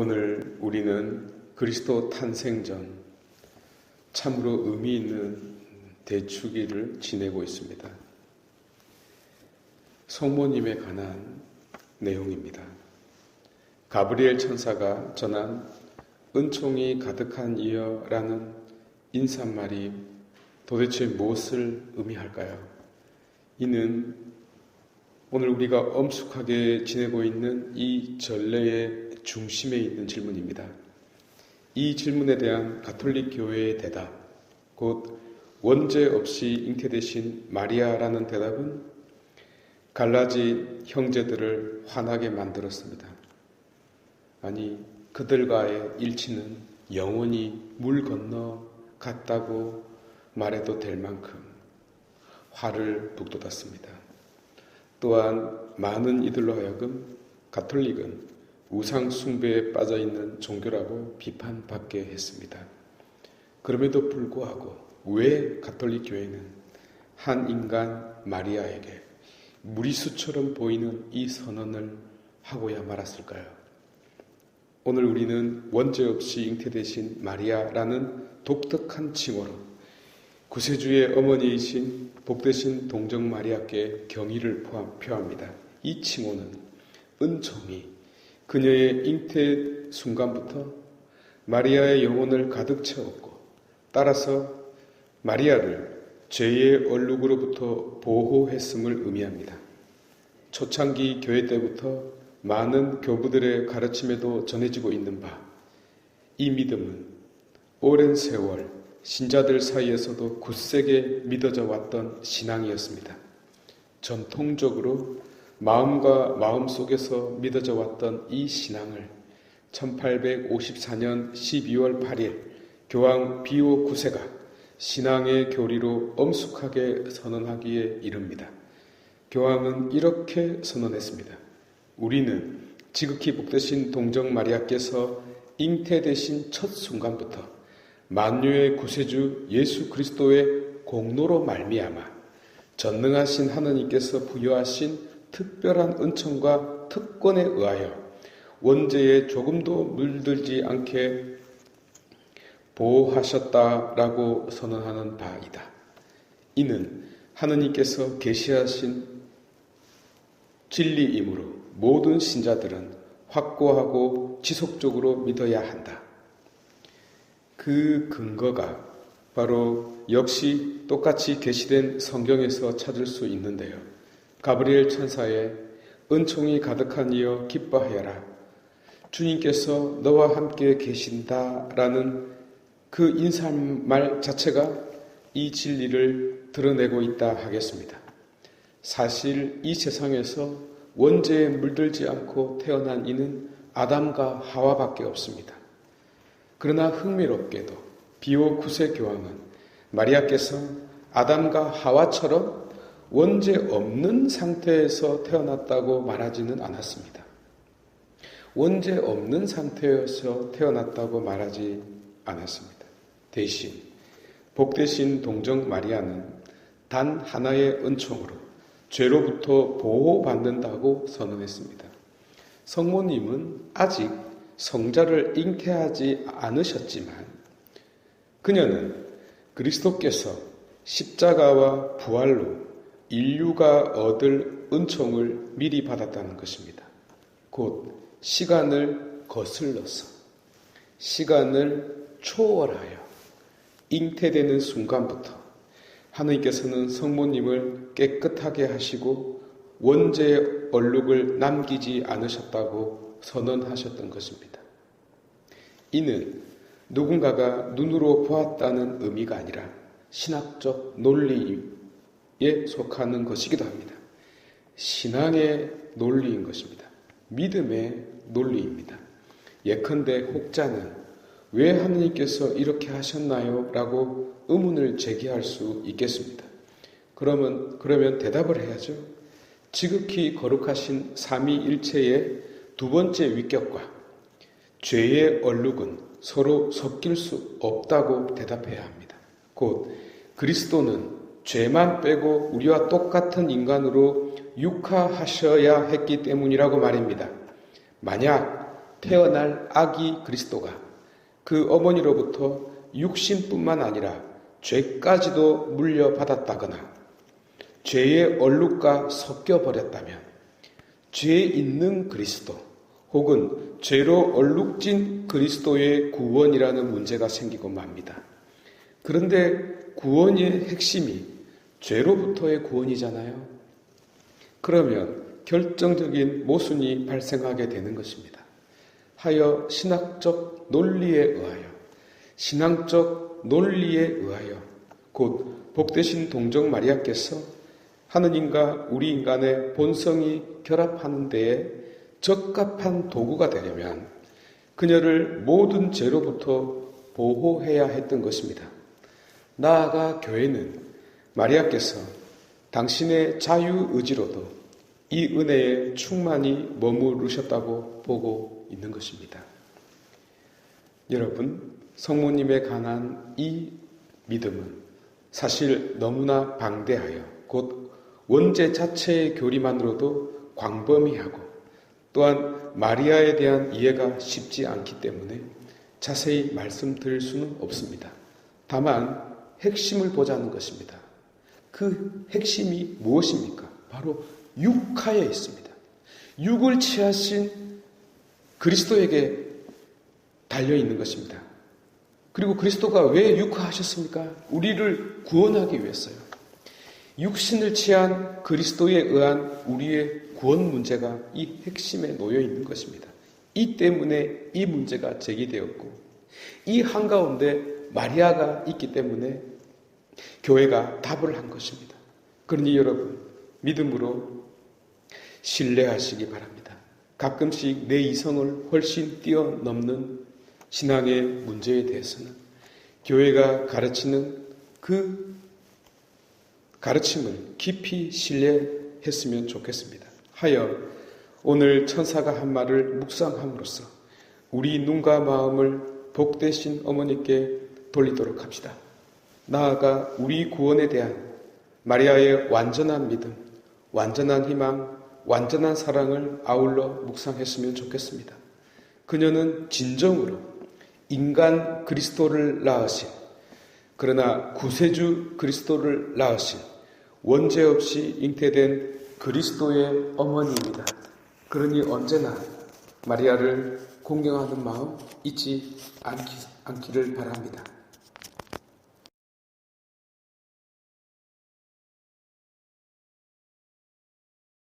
오늘 우리는 그리스도 탄생전 참으로 의미 있는 대축일을 지내고 있습니다. 성모님에 관한 내용입니다. 가브리엘 천사가 전한 은총이 가득한 이여라는 인사말이 도대체 무엇을 의미할까요? 이는 오늘 우리가 엄숙하게 지내고 있는 이 전례의 중심에 있는 질문입니다. 이 질문에 대한 가톨릭 교회의 대답, 곧 원죄 없이 잉태되신 마리아라는 대답은 갈라진 형제들을 화나게 만들었습니다. 아니, 그들과의 일치는 영원히 물 건너 갔다고 말해도 될 만큼 화를 북돋았습니다. 또한 많은 이들로 하여금 가톨릭은 우상 숭배에 빠져 있는 종교라고 비판받게 했습니다. 그럼에도 불구하고 왜 가톨릭 교회는 한 인간 마리아에게 무리수처럼 보이는 이 선언을 하고야 말았을까요? 오늘 우리는 원죄 없이 잉태되신 마리아라는 독특한 칭호로 구세주의 어머니이신 복되신 동정 마리아께 경의를 표합니다. 이 칭호는 은총이 그녀의 잉태 순간부터 마리아의 영혼을 가득 채웠고 따라서 마리아를 죄의 얼룩으로부터 보호했음을 의미합니다. 초창기 교회 때부터 많은 교부들의 가르침에도 전해지고 있는 바, 이 믿음은 오랜 세월 신자들 사이에서도 굳세게 믿어져 왔던 신앙이었습니다. 전통적으로 마음과 마음 속에서 믿어져 왔던 이 신앙을 1854년 12월 8일 교황 비오 9세가 신앙의 교리로 엄숙하게 선언하기에 이릅니다. 교황은 이렇게 선언했습니다. 우리는 지극히 복되신 동정 마리아께서 잉태되신 첫 순간부터 만유의 구세주 예수 그리스도의 공로로 말미암아 전능하신 하느님께서 부여하신 특별한 은총과 특권에 의하여 원죄에 조금도 물들지 않게 보호하셨다라고 선언하는 바이다. 이는 하느님께서 계시하신 진리이므로 모든 신자들은 확고하고 지속적으로 믿어야 한다. 그 근거가 바로 역시 똑같이 계시된 성경에서 찾을 수 있는데요. 가브리엘 천사의 은총이 가득한 이여 기뻐하여라. 주님께서 너와 함께 계신다라는 그 인사말 자체가 이 진리를 드러내고 있다 하겠습니다. 사실 이 세상에서 원죄에 물들지 않고 태어난 이는 아담과 하와밖에 없습니다. 그러나 흥미롭게도 비오 구세 교황은 마리아께서 아담과 하와처럼 원죄 없는 상태에서 태어났다고 말하지는 않았습니다. 원죄 없는 상태에서 태어났다고 말하지 않았습니다. 대신 복되신 동정 마리아는 단 하나의 은총으로 죄로부터 보호받는다고 선언했습니다. 성모님은 아직 성자를 잉태하지 않으셨지만 그녀는 그리스도께서 십자가와 부활로 인류가 얻을 은총을 미리 받았다는 것입니다. 곧 시간을 거슬러서 시간을 초월하여 잉태되는 순간부터 하느님께서는 성모님을 깨끗하게 하시고 원죄의 얼룩을 남기지 않으셨다고 선언하셨던 것입니다. 이는 누군가가 눈으로 보았다는 의미가 아니라 신학적 논리 에 속하는 것이기도 합니다. 신앙의 논리인 것입니다. 믿음의 논리입니다. 예컨대 혹자는 왜 하느님께서 이렇게 하셨나요? 라고 의문을 제기할 수 있겠습니다. 그러면, 그러면 대답을 해야죠. 지극히 거룩하신 삼위일체의 두 번째 위격과 죄의 얼룩은 서로 섞일 수 없다고 대답해야 합니다. 곧 그리스도는 죄만 빼고 우리와 똑같은 인간으로 육화하셔야 했기 때문이라고 말입니다. 만약 태어날 아기 그리스도가 그 어머니로부터 육신뿐만 아니라 죄까지도 물려받았다거나 죄의 얼룩과 섞여 버렸다면 죄 있는 그리스도 혹은 죄로 얼룩진 그리스도의 구원이라는 문제가 생기고 맙니다. 그런데 구원의 핵심이 죄로부터의 구원이잖아요. 그러면 결정적인 모순이 발생하게 되는 것입니다. 하여 신학적 논리에 의하여, 신앙적 논리에 의하여, 곧 복되신 동정 마리아께서 하느님과 우리 인간의 본성이 결합하는 데에 적합한 도구가 되려면 그녀를 모든 죄로부터 보호해야 했던 것입니다. 나아가 교회는 마리아께서 당신의 자유 의지로도 이 은혜에 충만히 머무르셨다고 보고 있는 것입니다. 여러분, 성모님에 관한 이 믿음은 사실 너무나 방대하여 곧 원죄 자체의 교리만으로도 광범위하고 또한 마리아에 대한 이해가 쉽지 않기 때문에 자세히 말씀드릴 수는 없습니다. 다만 핵심을 보자는 것입니다. 그 핵심이 무엇입니까? 바로 육하에 있습니다. 육을 취하신 그리스도에게 달려 있는 것입니다. 그리고 그리스도가 왜 육화하셨습니까? 우리를 구원하기 위해서요. 육신을 취한 그리스도에 의한 우리의 구원 문제가 이 핵심에 놓여 있는 것입니다. 이 때문에 이 문제가 제기되었고, 이 한가운데 마리아가 있기 때문에 교회가 답을 한 것입니다. 그러니 여러분, 믿음으로 신뢰하시기 바랍니다. 가끔씩 내 이성을 훨씬 뛰어넘는 신앙의 문제에 대해서는 교회가 가르치는 그 가르침을 깊이 신뢰했으면 좋겠습니다. 하여 오늘 천사가 한 말을 묵상함으로써 우리 눈과 마음을 복되신 어머니께 돌리도록 합시다. 나아가 우리 구원에 대한 마리아의 완전한 믿음, 완전한 희망, 완전한 사랑을 아울러 묵상했으면 좋겠습니다. 그녀는 진정으로 인간 그리스도를 낳으신 그러나 구세주 그리스도를 낳으신 원죄 없이 잉태된 그리스도의 어머니입니다. 그러니 언제나 마리아를 공경하는 마음 잊지 않기, 않기를 바랍니다.